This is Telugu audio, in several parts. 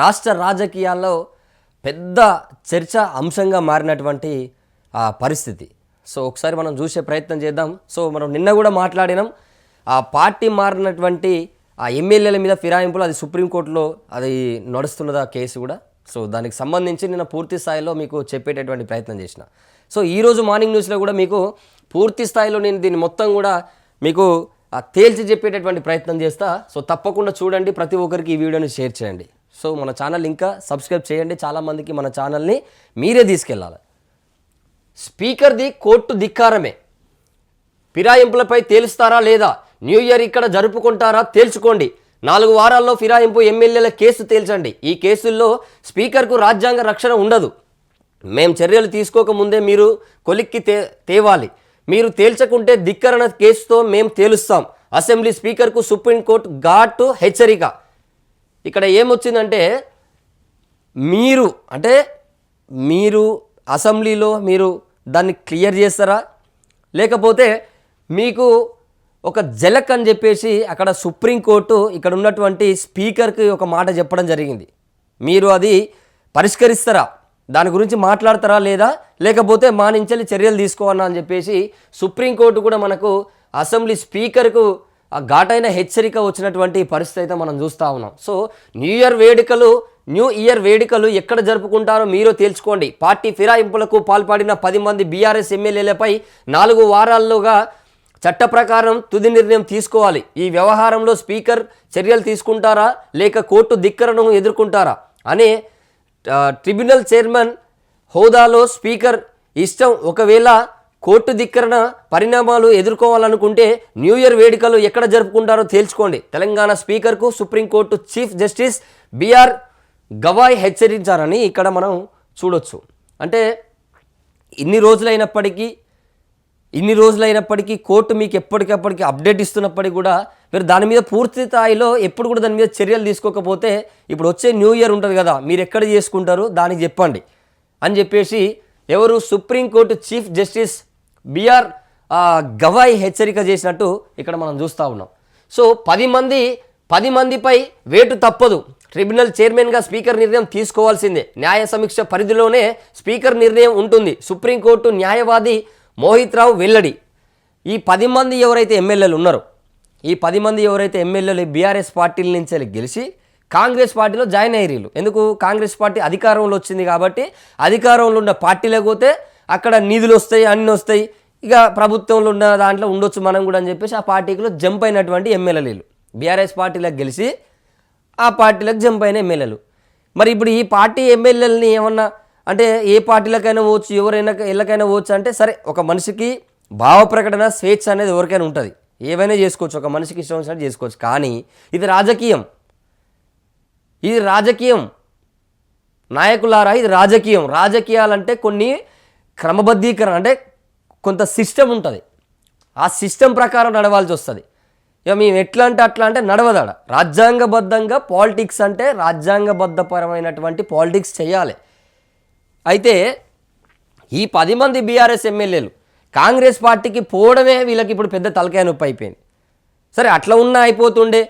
రాష్ట్ర రాజకీయాల్లో పెద్ద చర్చ అంశంగా మారినటువంటి ఆ పరిస్థితి. సో ఒకసారి మనం చూసే ప్రయత్నం చేద్దాం. సో మనం నిన్న కూడా మాట్లాడినాం. ఆ పార్టీ మారినటువంటి ఆ ఎమ్మెల్యేల మీద ఫిరాయింపులు అది సుప్రీంకోర్టులో అది నడుస్తున్నది ఆ కేసు కూడా. సో దానికి సంబంధించి నిన్న పూర్తి స్థాయిలో మీకు చెప్పేటటువంటి ప్రయత్నం చేసిన. సో ఈరోజు మార్నింగ్ న్యూస్లో కూడా మీకు పూర్తి స్థాయిలో నేను దీన్ని మొత్తం కూడా మీకు తేల్చి చెప్పేటటువంటి ప్రయత్నం చేస్తా. సో తప్పకుండా చూడండి. ప్రతి ఒక్కరికి ఈ వీడియోని షేర్ చేయండి. సో మన ఛానల్ ఇంకా సబ్స్క్రైబ్ చేయండి. చాలామందికి మన ఛానల్ని మీరే తీసుకెళ్ళాలి. స్పీకర్ది కోర్టు ధిక్కారమే. ఫిరాయింపులపై తేలుస్తారా లేదా? న్యూ ఇయర్ ఇక్కడ జరుపుకుంటారా? తేల్చుకోండి. నాలుగు వారాల్లో ఫిరాయింపు ఎమ్మెల్యేల కేసు తేల్చండి. ఈ కేసుల్లో స్పీకర్కు రాజ్యాంగ రక్షణ ఉండదు. మేం చర్యలు తీసుకోకముందే మీరు కొలిక్కి తే తేవాలి. మీరు తేల్చకుంటే ధిక్కరణ కేసుతో మేం తేలుస్తాం. అసెంబ్లీ స్పీకర్కు సుప్రీంకోర్టు ఘాటు హెచ్చరిక. ఇక్కడ ఏమొచ్చిందంటే మీరు అంటే మీరు అసెంబ్లీలో మీరు దాన్ని క్లియర్ చేస్తారా? లేకపోతే మీకు ఒక జలక్ అని చెప్పేసి అక్కడ సుప్రీంకోర్టు ఇక్కడ ఉన్నటువంటి స్పీకర్కి ఒక మాట చెప్పడం జరిగింది. మీరు అది పరిష్కరిస్తారా? దాని గురించి మాట్లాడతారా లేదా? లేకపోతే మా నుంచి చర్యలు తీసుకోవాలా అని చెప్పేసి సుప్రీంకోర్టు కూడా మనకు అసెంబ్లీ స్పీకర్కు ఘాటైన హెచ్చరిక వచ్చినటువంటి పరిస్థితి అయితే మనం చూస్తూ ఉన్నాం. సో న్యూ ఇయర్ వేడుకలు న్యూ ఇయర్ వేడుకలు ఎక్కడ జరుపుకుంటారో మీరు తేల్చుకోండి పార్టీ ఫిరాయింపులకు పాల్పడిన పది మంది బీఆర్ఎస్ ఎమ్మెల్యేలపై నాలుగు వారాల్లోగా చట్ట ప్రకారం తుది నిర్ణయం తీసుకోవాలి. ఈ వ్యవహారంలో స్పీకర్ చర్యలు తీసుకుంటారా? లేక కోర్టు ధిక్కరణను ఎదుర్కొంటారా? అనే ట్రిబ్యునల్ చైర్మన్ హోదాలో స్పీకర్ ఇష్టం. ఒకవేళ కోర్టు ధిక్కరణ పరిణామాలు ఎదుర్కోవాలనుకుంటే న్యూ ఇయర్ వేడుకలు ఎక్కడ జరుపుకుంటారో తేల్చుకోండి. Telangana స్పీకర్కు supreme court chief justice BR Gavai హెచ్చరించారని ఇక్కడ మనం చూడొచ్చు. అంటే ఇన్ని రోజులైనప్పటికీ ఇన్ని రోజులైనప్పటికీ కోర్టు మీకు ఎప్పటికప్పటికి అప్డేట్ ఇస్తున్నప్పటికీ కూడా మీరు దాని మీద పూర్తి స్థాయిలో ఎప్పుడు కూడా దాని మీద చర్యలు తీసుకోకపోతే ఇప్పుడు వచ్చే న్యూ ఇయర్ ఉంటుంది కదా మీరు ఎక్కడ చేసుకుంటారు దానికి చెప్పండి. అని చెప్పేసి ఎవరు supreme court chief justice BR Gavai హెచ్చరిక చేసినట్టు ఇక్కడ మనం చూస్తూ ఉన్నాం. సో పది మంది పది మందిపై వేటు తప్పదు. ట్రిబ్యునల్ చైర్మన్గా స్పీకర్ నిర్ణయం తీసుకోవాల్సిందే. న్యాయ సమీక్ష పరిధిలోనే స్పీకర్ నిర్ణయం ఉంటుంది. సుప్రీంకోర్టు న్యాయవాది మోహిత్ రావు వెల్లడి. ఈ పది మంది ఎవరైతే ఎమ్మెల్యేలు ఉన్నారో ఈ పది మంది ఎవరైతే ఎమ్మెల్యేలు బీఆర్ఎస్ పార్టీల నుంచి గెలిచి కాంగ్రెస్ పార్టీలో జాయిన్ అయ్యారు ఎందుకు? కాంగ్రెస్ పార్టీ అధికారంలో వచ్చింది కాబట్టి అధికారంలో ఉన్న పార్టీలకు పోతే అక్కడ నిధులు వస్తాయి అన్నీ వస్తాయి. ఇక ప్రభుత్వంలో ఉన్న దాంట్లో ఉండొచ్చు మనం కూడా అని చెప్పేసి ఆ పార్టీలో జంప్ అయినటువంటి ఎమ్మెల్యేలు. బీఆర్ఎస్ పార్టీలకు గెలిచి ఆ పార్టీలకు జంప్ అయిన ఎమ్మెల్యేలు. మరి ఇప్పుడు ఈ పార్టీ ఎమ్మెల్యేలని ఏమన్నా అంటే ఏ పార్టీలకైనా పోవచ్చు ఎవరైనా ఎల్లకైనా పోవచ్చు అంటే సరే ఒక మనిషికి భావ ప్రకటన స్వేచ్ఛ అనేది ఎవరికైనా ఉంటుంది. ఏవైనా చేసుకోవచ్చు ఒక మనిషికి ఇష్టం వచ్చినట్టు చేసుకోవచ్చు. కానీ ఇది రాజకీయం. ఇది రాజకీయం. నాయకులారా ఇది రాజకీయం. రాజకీయాలంటే కొన్ని క్రమబద్ధీకరణ అంటే కొంత సిస్టమ్ ఉంటుంది. ఆ సిస్టమ్ ప్రకారం నడవాల్సి వస్తుంది. ఇక మేము ఎట్లా అంటే అట్లా అంటే నడవదాడ రాజ్యాంగబద్ధంగా పాలిటిక్స్ అంటే రాజ్యాంగబద్ధపరమైనటువంటి పాలిటిక్స్ చేయాలి. అయితే ఈ పది మంది బీఆర్ఎస్ ఎమ్మెల్యేలు కాంగ్రెస్ పార్టీకి పోవడమే వీళ్ళకి ఇప్పుడు పెద్ద తలకాయ నొప్పి అయిపోయింది. సరే అట్లా ఉన్నా అయిపోతుండే.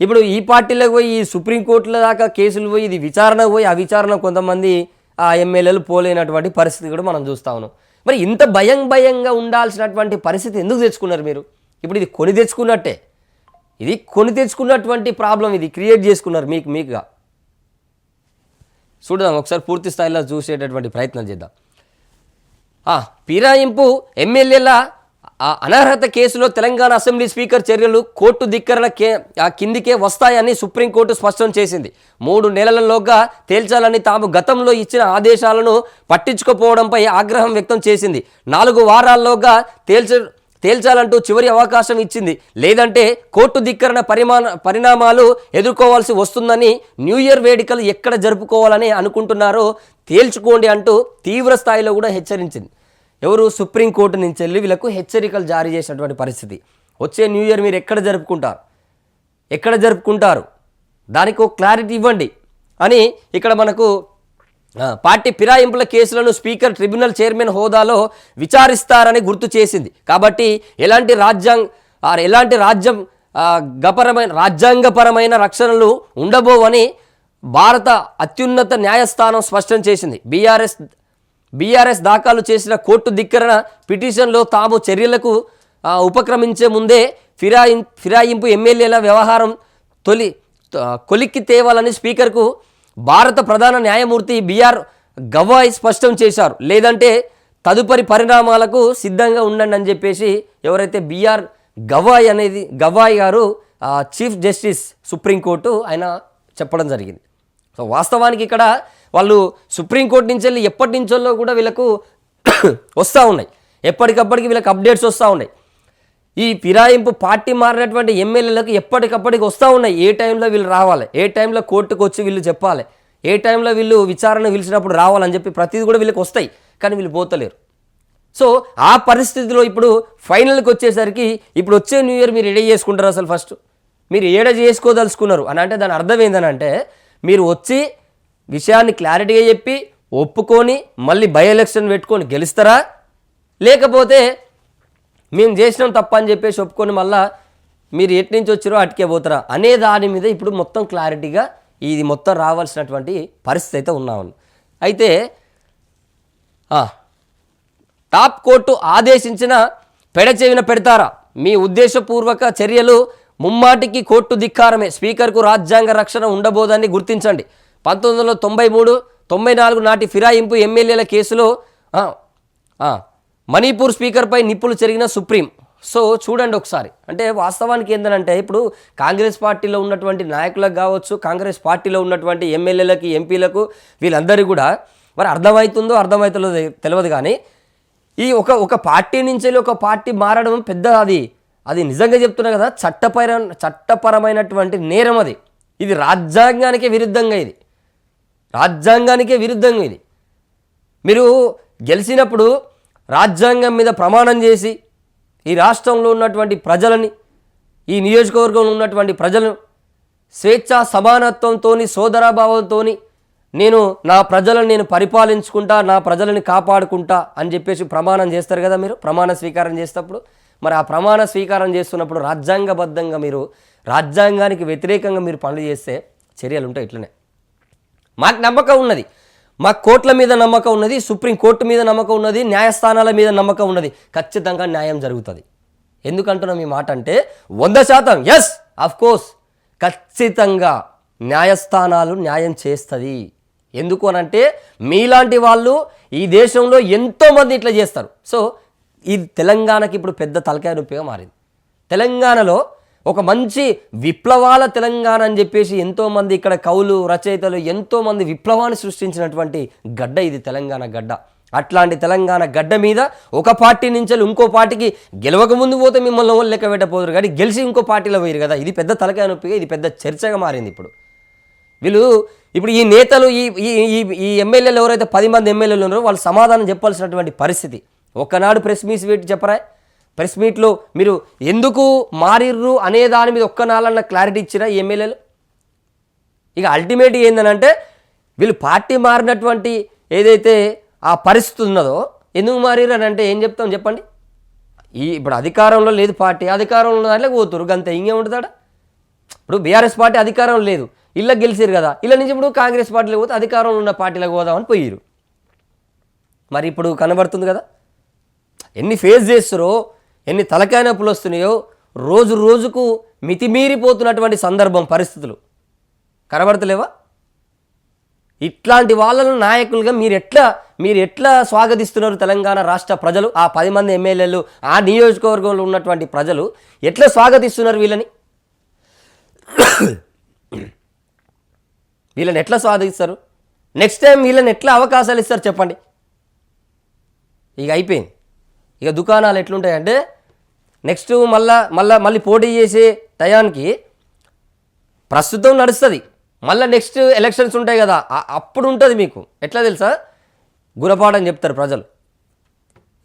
ఇప్పుడు ఈ పార్టీలకు పోయి ఈ సుప్రీంకోర్టుల దాకా కేసులు పోయి ఇది విచారణ పోయి ఆ విచారణ కొంతమంది ఆ ఎమ్మెల్యేలు పోలేనటువంటి పరిస్థితి కూడా మనం చూస్తా ఉన్నాం. మరి ఇంత భయం భయంగా ఉండాల్సినటువంటి పరిస్థితి ఎందుకు తెచ్చుకున్నారు మీరు? ఇప్పుడు ఇది కొని తెచ్చుకున్నట్టే. ఇది కొని తెచ్చుకున్నటువంటి ప్రాబ్లం ఇది. క్రియేట్ చేసుకున్నారు మీకు మీకుగా. చూడదాం ఒకసారి పూర్తి స్థాయిలో చూసేటటువంటి ప్రయత్నం చేద్దాం. ఆ, ఫిరాయింపు ఎమ్మెల్యేల ఆ అనర్హత కేసులో తెలంగాణ అసెంబ్లీ స్పీకర్ చర్యలు కోర్టు ధిక్కరణ కే ఆ కిందికే వస్తాయని సుప్రీంకోర్టు స్పష్టం చేసింది. మూడు నెలలలోగా తేల్చాలని తాము గతంలో ఇచ్చిన ఆదేశాలను పట్టించుకోపోవడంపై ఆగ్రహం వ్యక్తం చేసింది. నాలుగు వారాల్లోగా తేల్చ తేల్చాలంటూ చివరి అవకాశం ఇచ్చింది. లేదంటే కోర్టు ధిక్కరణ పరిమాణ పరిణామాలు ఎదుర్కోవాల్సి వస్తుందని న్యూ ఇయర్ వేడుకలు ఎక్కడ జరుపుకోవాలని అనుకుంటున్నారో తేల్చుకోండి అంటూ తీవ్ర స్థాయిలో కూడా హెచ్చరించింది. ఎవరు సుప్రీంకోర్టు నుంచి వెళ్ళి వీళ్ళకు హెచ్చరికలు జారీ చేసినటువంటి పరిస్థితి. వచ్చే న్యూ ఇయర్ మీరు ఎక్కడ జరుపుకుంటారు? ఎక్కడ జరుపుకుంటారు? దానికి ఒక క్లారిటీ ఇవ్వండి అని ఇక్కడ మనకు పార్టీ ఫిరాయింపుల కేసులను స్పీకర్ ట్రిబ్యునల్ చైర్మన్ హోదాలో విచారిస్తారని గుర్తు చేసింది. కాబట్టి ఎలాంటి రాజ్యాంగ ఎలాంటి రాజ్యం గపరమైన రాజ్యాంగపరమైన రక్షణలు ఉండబోవని భారత అత్యున్నత న్యాయస్థానం స్పష్టం చేసింది. బీఆర్ఎస్ బీఆర్ఎస్ దాఖలు చేసిన కోర్టు ధిక్కరణ పిటిషన్లో తాము చర్యలకు ఉపక్రమించే ముందే ఫిరాయి ఫిరాయింపు ఎమ్మెల్యేల వ్యవహారం తొలి కొలిక్కి తేవాలని స్పీకర్కు భారత ప్రధాన న్యాయమూర్తి బిఆర్ గవాయ్ స్పష్టం చేశారు. లేదంటే తదుపరి పరిణామాలకు సిద్ధంగా ఉండండి అని చెప్పేసి ఎవరైతే బిఆర్ గవాయ్ అనేది గవాయ్ గారు చీఫ్ జస్టిస్ సుప్రీంకోర్టు ఆయన చెప్పడం జరిగింది. సో వాస్తవానికి ఇక్కడ వాళ్ళు సుప్రీంకోర్టు నుంచి వెళ్ళి ఎప్పటి నుంచో కూడా వీళ్ళకు వస్తూ ఉన్నాయి. ఎప్పటికప్పటికి వీళ్ళకి అప్డేట్స్ వస్తూ ఉన్నాయి. ఈ ఫిరాయింపు పార్టీ మారినటువంటి ఎమ్మెల్యేలకు ఎప్పటికప్పటికి వస్తూ ఉన్నాయి. ఏ టైంలో వీళ్ళు రావాలి? ఏ టైంలో కోర్టుకు వచ్చి వీళ్ళు చెప్పాలి? ఏ టైంలో వీళ్ళు విచారణ పిలిచినప్పుడు రావాలని చెప్పి ప్రతిదీ కూడా వీళ్ళకి వస్తాయి. కానీ వీళ్ళు పోతలేరు. సో ఆ పరిస్థితిలో ఇప్పుడు ఫైనల్కి వచ్చేసరికి ఇప్పుడు వచ్చే న్యూ ఇయర్ మీరు ఎడ చేసుకుంటారు అసలు ఫస్ట్? మీరు ఏడ చేసుకోదలుచుకున్నారు? అని అంటే దాని అర్థం ఏంటంటే మీరు వచ్చి విషయాన్ని క్లారిటీగా చెప్పి ఒప్పుకొని మళ్ళీ బై ఎలక్షన్ పెట్టుకొని గెలుస్తారా? లేకపోతే మేము చేసినాం తప్ప అని చెప్పేసి ఒప్పుకొని మళ్ళా మీరు ఎటు నుంచి వచ్చారో అటుకే పోతారా? అనే దాని మీద ఇప్పుడు మొత్తం క్లారిటీగా ఇది మొత్తం రావాల్సినటువంటి పరిస్థితి అయితే ఉన్నామని అయితే టాప్ కోర్టు ఆదేశించిన పెడచెవిన పెడతారా? మీ ఉద్దేశపూర్వక చర్యలు ముమ్మాటికి కోర్టు ధిక్కారమే. స్పీకర్కు రాజ్యాంగ రక్షణ ఉండబోదని గుర్తించండి. పంతొమ్మిది వందల తొంభై మూడు తొంభై నాలుగు నాటి ఫిరాయింపు ఎమ్మెల్యేల కేసులో మణిపూర్ స్పీకర్పై నిప్పులు జరిగిన సుప్రీం. సో చూడండి ఒకసారి. అంటే వాస్తవానికి ఏంటంటే ఇప్పుడు కాంగ్రెస్ పార్టీలో ఉన్నటువంటి నాయకులకు కావచ్చు కాంగ్రెస్ పార్టీలో ఉన్నటువంటి ఎమ్మెల్యేలకి ఎంపీలకు వీళ్ళందరికీ కూడా మరి అర్థమవుతుందో అర్థమవుతుందో తెలియదు కానీ ఈ ఒక ఒక పార్టీ నుంచి వెళ్ళి ఒక పార్టీ మారడం పెద్ద అది అది నిజంగా చెప్తున్నా కదా చట్టపర చట్టపరమైనటువంటి నేరం అది. ఇది రాజ్యాంగానికి విరుద్ధంగా ఇది. రాజ్యాంగానికే విరుద్ధంగా ఇది. మీరు గెలిచినప్పుడు రాజ్యాంగం మీద ప్రమాణం చేసి ఈ రాష్ట్రంలో ఉన్నటువంటి ప్రజలని ఈ నియోజకవర్గంలో ఉన్నటువంటి ప్రజలను స్వేచ్ఛ సమానత్వంతో సోదరాభావంతో నేను నా ప్రజలను నేను పరిపాలించుకుంటా నా ప్రజలని కాపాడుకుంటా అని చెప్పేసి ప్రమాణం చేస్తారు కదా మీరు? ప్రమాణ స్వీకారం చేసేటప్పుడు. మరి ఆ ప్రమాణ స్వీకారం చేస్తున్నప్పుడు రాజ్యాంగబద్ధంగా మీరు రాజ్యాంగానికి వ్యతిరేకంగా మీరు పనులు చేస్తే చర్యలు ఉంటాయి ఇట్లనే. మాకు నమ్మకం ఉన్నది. మా కోర్టుల మీద నమ్మకం ఉన్నది సుప్రీం కోర్టు మీద నమ్మకం ఉన్నది న్యాయస్థానాల మీద నమ్మకం ఉన్నది. ఖచ్చితంగా న్యాయం జరుగుతుంది. ఎందుకంటున్నాం ఈ మాట అంటే వంద శాతం ఎస్ కోర్స్ ఖచ్చితంగా న్యాయస్థానాలు న్యాయం చేస్తుంది. ఎందుకు అనంటే మీలాంటి వాళ్ళు ఈ దేశంలో ఎంతోమంది ఇట్లా చేస్తారు. సో ఇది తెలంగాణకి ఇప్పుడు పెద్ద తలకాయ నొప్పిగా మారింది. తెలంగాణలో ఒక మంచి విప్లవాల తెలంగాణ అని చెప్పేసి ఎంతోమంది ఇక్కడ కవులు రచయితలు ఎంతోమంది విప్లవాన్ని సృష్టించినటువంటి గడ్డ ఇది తెలంగాణ గడ్డ. అట్లాంటి తెలంగాణ గడ్డ మీద ఒక పార్టీ నుంచి ఇంకో పార్టీకి గెలవక ముందు పోతే మిమ్మల్ని ఎవరు లెక్క పెట్టపోదురు కానీ గెలిచి ఇంకో పార్టీలో పోయారు కదా. ఇది పెద్ద తలకాయ నొప్పిగా ఇది పెద్ద చర్చగా మారింది ఇప్పుడు. వీళ్ళు ఇప్పుడు ఈ నేతలు ఈ ఈ ఈ ఎమ్మెల్యేలు ఎవరైతే పది మంది ఎమ్మెల్యేలు ఉన్నారో వాళ్ళు సమాధానం చెప్పాల్సినటువంటి పరిస్థితి. ఒక్కనాడు ప్రెస్ మీస్ పెట్టి చెప్పరా? ప్రెస్ మీట్లో మీరు ఎందుకు మారిర్రు అనే దాని మీద ఒక్క నాలన్న క్లారిటీ ఇచ్చినా ఎమ్మెల్యేలు? ఇక అల్టిమేట్ ఏందనంటే వీళ్ళు పార్టీ మారినటువంటి ఏదైతే ఆ పరిస్థితి ఉన్నదో ఎందుకు మారిర్రు అని అంటే ఏం చెప్తాం చెప్పండి? ఈ ఇప్పుడు అధికారంలో లేదు పార్టీ అధికారంలో ఉన్న దాంట్లో పోతురు ఇంకే ఇంకేముంటుందా ఇప్పుడు బీఆర్ఎస్ పార్టీ అధికారం లేదు ఇళ్ళ గెలిచారు కదా ఇళ్ళ నుంచి ఇప్పుడు కాంగ్రెస్ పార్టీలో పోతే అధికారంలో ఉన్న పార్టీలకు పోదామని పోయారు మరి ఇప్పుడు కనబడుతుంది కదా? ఎన్ని ఫేస్ చేస్తారో ఎన్ని తలకాయ నొప్పులు వస్తున్నాయో రోజు రోజుకు మితిమీరిపోతున్నటువంటి సందర్భం పరిస్థితులు. కనబడతలేవా? ఇట్లాంటి వాళ్ళను నాయకులుగా మీరు ఎట్లా మీరు ఎట్లా స్వాగతిస్తున్నారు తెలంగాణ రాష్ట్ర ప్రజలు? ఆ పది మంది ఎమ్మెల్యేలు ఆ నియోజకవర్గంలో ఉన్నటువంటి ప్రజలు ఎట్లా స్వాగతిస్తున్నారు వీళ్ళని? వీళ్ళని ఎట్లా స్వాగతిస్తారు? నెక్స్ట్ టైం వీళ్ళని ఎట్లా అవకాశాలు ఇస్తారు చెప్పండి. ఇక అయిపోయింది. ఇక దుకాణాలు ఎట్లుంటాయంటే నెక్స్ట్ మళ్ళా మళ్ళా మళ్ళీ పోటీ చేసే టయానికి ప్రస్తుతం నడుస్తుంది. మళ్ళీ నెక్స్ట్ ఎలక్షన్స్ ఉంటాయి కదా అప్పుడు ఉంటుంది మీకు. ఎట్లా తెలుసా? గురపాడని చెప్తారు ప్రజలు.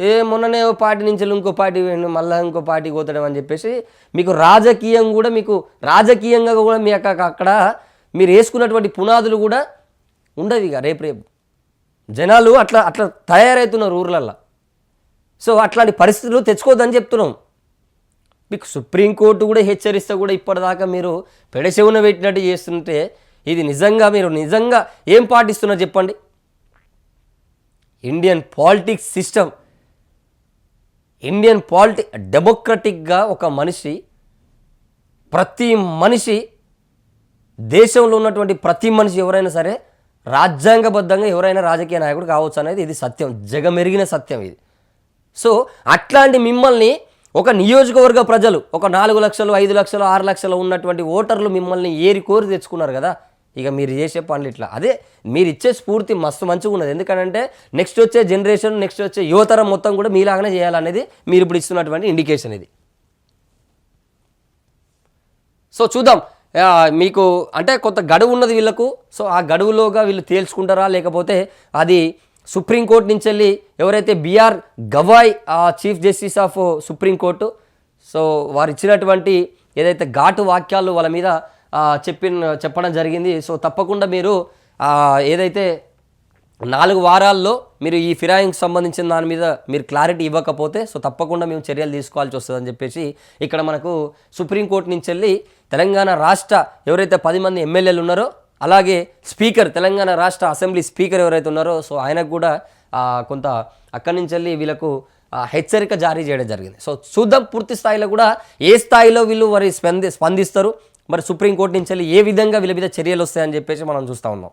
ఏ మొన్ననే ఓ పార్టీ నుంచి ఇంకో పార్టీ పోయిండు, మళ్ళీ ఇంకో పార్టీ పోతాడు అని చెప్పేసి మీకు రాజకీయం కూడా మీకు రాజకీయంగా కూడా మీ అక్క అక్కడ మీరు వేసుకున్నటువంటి పునాదులు కూడా ఉండవు ఇక రేపు రేపు. జనాలు అట్లా అట్లా తయారవుతున్నారు ఊర్లల్లో. సో అట్లాంటి పరిస్థితులు తెచ్చుకోవద్దని చెప్తున్నాం. మీకు సుప్రీంకోర్టు కూడా హెచ్చరిస్తే కూడా ఇప్పటిదాకా మీరు పెడచెవున పెట్టినట్టు చేస్తుంటే ఇది నిజంగా మీరు నిజంగా ఏం పాటిస్తున్నారు చెప్పండి? ఇండియన్ పాలిటిక్స్ సిస్టమ్ ఇండియన్ పాలిటి డెమోక్రటిక్గా ఒక మనిషి ప్రతి మనిషి దేశంలో ఉన్నటువంటి ప్రతి మనిషి ఎవరైనా సరే రాజ్యాంగబద్ధంగా ఎవరైనా రాజకీయ నాయకుడు కావచ్చు అనేది ఇది సత్యం జగమెరిగిన సత్యం ఇది. సో అట్లాంటి మిమ్మల్ని ఒక నియోజకవర్గ ప్రజలు ఒక నాలుగు లక్షలు ఐదు లక్షలు ఆరు లక్షలు ఉన్నటువంటి ఓటర్లు మిమ్మల్ని ఏరి కోరి తెచ్చుకున్నారు కదా. ఇక మీరు చేసే పనులు ఇట్లా. అదే మీరు ఇచ్చే స్ఫూర్తి మస్తు మంచిగా ఉన్నది. ఎందుకంటే నెక్స్ట్ వచ్చే జనరేషన్ నెక్స్ట్ వచ్చే యువతరం మొత్తం కూడా మీలాగానే చేయాలనేది మీరు ఇప్పుడు ఇస్తున్నటువంటి ఇండికేషన్ ఇది. సో చూద్దాం. మీకు అంటే కొంత గడువు ఉన్నది వీళ్ళకు. సో ఆ గడువులోగా వీళ్ళు తేల్చుకుంటారా? లేకపోతే అది సుప్రీంకోర్టు నుంచి వెళ్ళి ఎవరైతే BR Gavai chief justice of supreme court so వారు ఇచ్చినటువంటి ఏదైతే ఘాటు వాక్యాలు వాళ్ళ మీద చెప్పిన చెప్పడం జరిగింది. సో తప్పకుండా మీరు ఏదైతే నాలుగు వారాల్లో మీరు ఈ ఫిరాయింగ్కి సంబంధించిన దాని మీద మీరు క్లారిటీ ఇవ్వకపోతే సో తప్పకుండా మేము చర్యలు తీసుకోవాల్సి వస్తుందని చెప్పేసి ఇక్కడ మనకు సుప్రీంకోర్టు నుంచి వెళ్ళి తెలంగాణ రాష్ట్ర ఎవరైతే పది మంది ఎమ్మెల్యేలు ఉన్నారో అలాగే స్పీకర్ తెలంగాణ రాష్ట్ర అసెంబ్లీ స్పీకర్ ఎవరైతే ఉన్నారో సో ఆయనకు కూడా కొంత అక్కడి నుంచి వెళ్ళి వీళ్ళకు హెచ్చరిక జారీ చేయడం జరిగింది. సో చూద్దాం పూర్తి స్థాయిలో కూడా ఏ స్థాయిలో వీళ్ళు మరి స్పంది స్పందిస్తారు. మరి సుప్రీంకోర్టు నుంచి వెళ్ళి ఏ విధంగా వీళ్ళ మీద చర్యలు వస్తాయని చెప్పేసి మనం చూస్తూ ఉన్నాం.